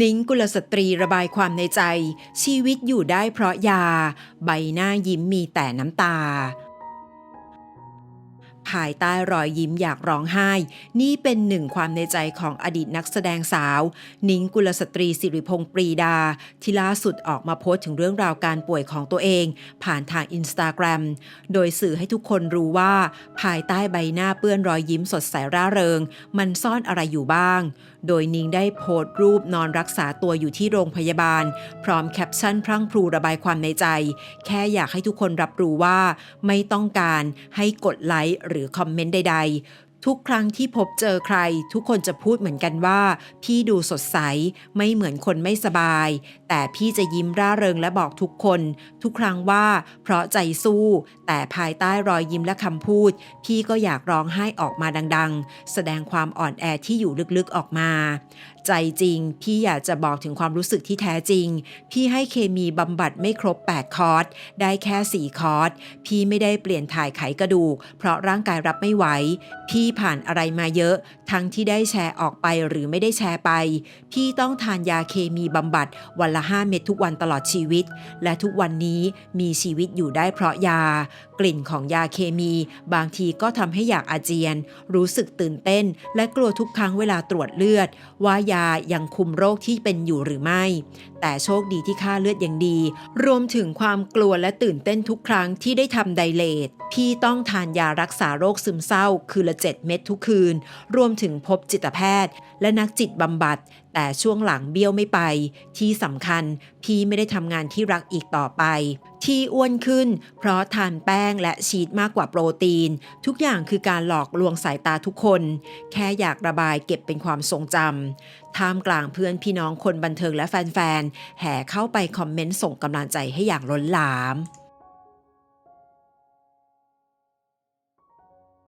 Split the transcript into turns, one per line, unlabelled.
นิ้งกุลสตรีระบายความในใจ ชีวิตอยู่ได้เพราะยา ใบหน้ายิ้มมีแต่น้ำตา ภายใต้รอยยิ้มอยากร้องไห้ นี่เป็นหนึ่งความในใจของอดีตนักแสดงสาว นิ้งกุลสตรีสิริพงษ์ปรีดา ที่ล่าสุดออกมาโพสต์ถึงเรื่องราวการป่วยของตัวเอง ผ่านทางอินสตาแกรมโดยสื่อให้ทุกคนรู้ว่า ภายใต้ใบหน้าเปื้อนรอยยิ้มสดใสร่าเริง มันซ่อนอะไรอยู่บ้าง โดยนิ้งได้โพสต์รูปนอนรักษาตัวอยู่ที่โรงพยาบาล พร้อมแคปชั่นพรั่งพรูระบายความในใจ แค่อยากให้ทุกคนรับรู้ว่า ไม่ต้องการให้กดไลค์หรือือคอมเมนต์ใด ๆ ทุกครั้งที่พบเจอใคร ทุกคนจะพูดเหมือนกันว่า พี่ดูสดใสไม่เหมือนคนไม่สบาย แต่พี่จะยิ้มร่าเริงและบอกทุกคน ทุกครั้งว่า เพราะใจสู้ แต่ภายใต้รอยยิ้มและคำพูด พี่ก็อยากร้องไห้ออกมาดังๆ แสดงความอ่อนแอที่อยู่ลึกๆออกมา ใจจริง พี่อยากจะบอกถึงความรู้สึกที่แท้จริง พี่ให้เคมีบำบัดไม่ครบ 8 คอร์สได้แค่ 4 คอร์สพี่ไม่ได้เปลี่ยนถ่ายไขกระดูก เพราะร่างกายรับไม่ไหวพี่ผ่านอะไรมาเยอะ ทั้งที่ได้แชร์ออกไปหรือไม่ได้แชร์ไป พี่ต้องทานยาเคมีบำบัดวันละ 5 เม็ดทุกวันตลอดชีวิต และทุกวันนี้มีชีวิตอยู่ได้เพราะยา กลิ่นของยาเคมี บางทีก็ทำให้อยากอาเจียน รู้สึกตื่นเต้น และกลัวทุกครั้งเวลาตรวจเลือด ว่ายายังคุมโรคที่เป็นอยู่หรือไม่ แต่โชคดีที่ค่าเลือดยังดี รวมถึงความกลัวและตื่นเต้นทุกครั้งที่ได้ทำไดเลตพี่ต้องทานยารักษาโรคซึมเศร้าคืนละเจ็ด7 เม็ดทุกคืน รวมถึงพบจิตแพทย์ และนักจิตบำบัด แต่ช่วงหลังเบี้ยวไม่ไป ที่สำคัญพี่ไม่ได้ทำงานที่รักอีกต่อไป ที่อ้วนขึ้น เพราะทานแป้งและชีสมากกว่าโปรตีน ทุกอย่างคือการหลอกลวงสายตาทุกคน แค่อยากระบายเก็บเป็นความทรงจำท่ามกลางเพื่อนพี่น้องคนบันเทิงและแฟนๆแห่เข้าไปคอมเมนต์ส่งกำลังใจให้อย่างล้นหลาม